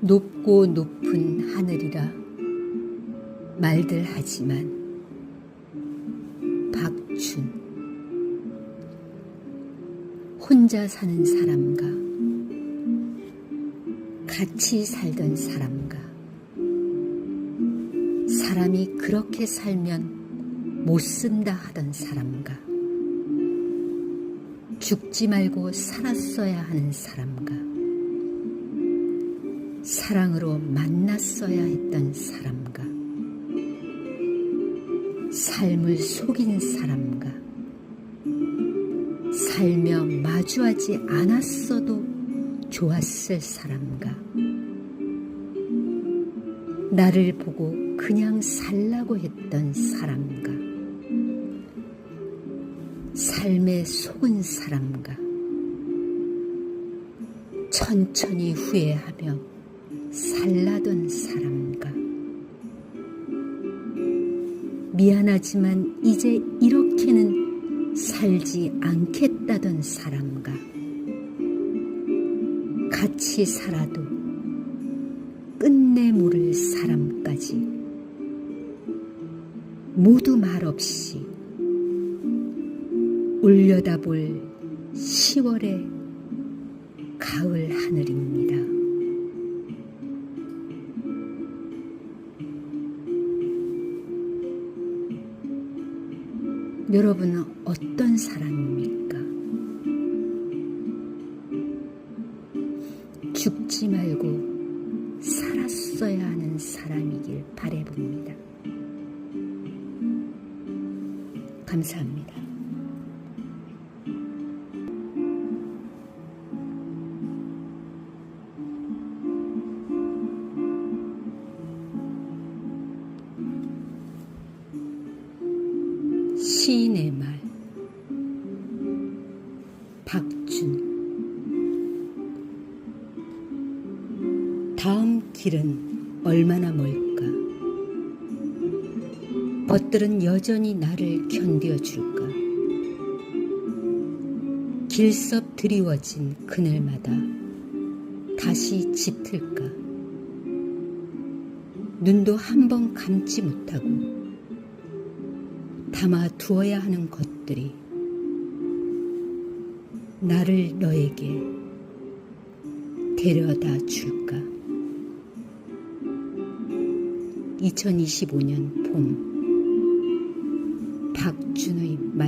높고 높은 하늘이라 말들 하지만 박춘 혼자 사는 사람과 같이 살던 사람과 사람이 그렇게 살면 못 쓴다 하던 사람과 죽지 말고 살았어야 하는 사람과 사랑으로 만났어야 했던 사람과 삶을 속인 사람과 살며 마주하지 않았어도 좋았을 사람과 나를 보고 그냥 살라고 했던 사람과 삶에 속은 사람과 천천히 후회하며 살라던 사람과 미안하지만 이제 이렇게는 살지 않겠다던 사람과 같이 살아도 끝내 모를 사람까지 모두 말없이 올려다볼 10월의 가을 하늘입니다. 여러분은 어떤 사람입니까? 죽지 말고 살았어야 하는 사람이길 바래봅니다. 감사합니다. 시인의 말. 박준. 다음 길은 얼마나 멀까? 벗들은 여전히 나를 견뎌줄까? 길섭 드리워진 그늘마다 다시 짙을까? 눈도 한 번 감지 못하고 담아 두어야 하는 것들이 나를 너에게 데려다 줄까? 2025년 봄 박준의 말